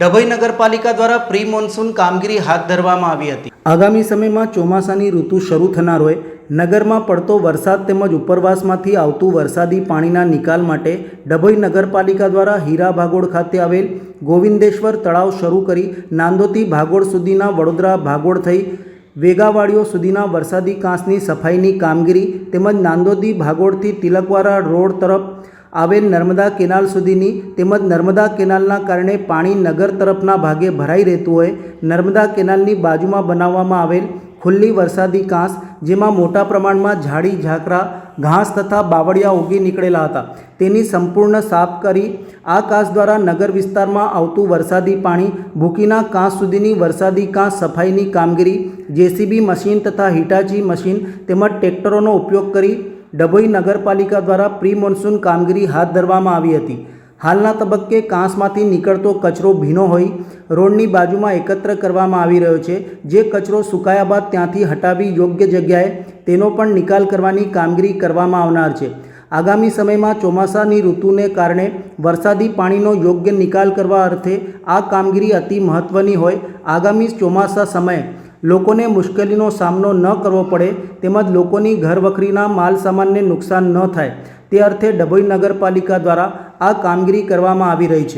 ડભોઈ નગરપાલિકા દ્વારા pre monsoon કામગીરી હાથ ધરવામાં આવી હતી. આગામી સમયમાં ચોમાસાની ઋતુ શરૂ થનાર હોય, નગરમાં પડતો વરસાદ તેમજ ઉપરવાસમાંથી આવતું વરસાદી પાણીના નિકાલ માટે ડભોઈ નગરપાલિકા દ્વારા હીરા ભાગોળ ખાતે આવેલ ગોવિંદેશ્વર તળાવ શરૂ કરી નાંદોથી ભાગોળ સુધીના વડોદરા ભાગોળ થઈ વેગાવાડીઓ સુધીના વરસાદી કાંસની સફાઈની કામગીરી તેમજ નાંદોદી ભાગોળથી તિલકવાડા રોડ તરફ આવેલ નર્મદા કેનાલ સુધીની તેમજ નર્મદા કેનાલના કારણે પાણી નગર તરફના ભાગે ભરાઈ રહેતું હોય, નર્મદા કેનાલની બાજુમાં બનાવવામાં આવેલ ખુલ્લી વરસાદી કાંસ, જેમાં મોટા પ્રમાણમાં ઝાડી, ઝાકરા, ઘાસ તથા બાવળિયા ઉગી નીકળેલા હતા. તેની સંપૂર્ણ સાફ કરી આ કાંસ દ્વારા નગર વિસ્તારમાં આવતું વરસાદી પાણી, ભૂકીના કાંસ સુધીની વરસાદી કાંસ સફાઈની કામગીરી, જેસીબી મશીન તથા હિટાચી મશીન તેમજ ટ્રેક્ટરોનો ઉપયોગ કરી ડભોઈ નગરપાલિકા દ્વારા પ્રી મોન્સૂન કામગીરી હાથ ધરવામાં આવી હતી. હાલના તબક્કે કાંસમાંથી નીકળતો કચરો ભીનો હોઈ રોડની બાજુમાં એકત્ર કરવામાં આવી રહ્યો છે. જે કચરો સુકાયા બાદ ત્યાંથી હટાવી યોગ્ય જગ્યાએ તેનો પણ નિકાલ કરવાની કામગીરી કરવામાં આવનાર છે. આગામી સમયમાં ચોમાસાની ઋતુને કારણે વરસાદી પાણીનો યોગ્ય નિકાલ કરવા અર્થે આ કામગીરી અતિ મહત્ત્વની હોય. આગામી ચોમાસા સમયે લોકોને મુશ્કેલીનો સામનો ન કરવો પડે તેમજ લોકોની ઘરવખરીના માલ સામાનને નુકસાન ન થાય. તે અર્થે ડભોઈ નગરપાલિકા દ્વારા આ કામગીરી કરવામાં આવી રહી છે.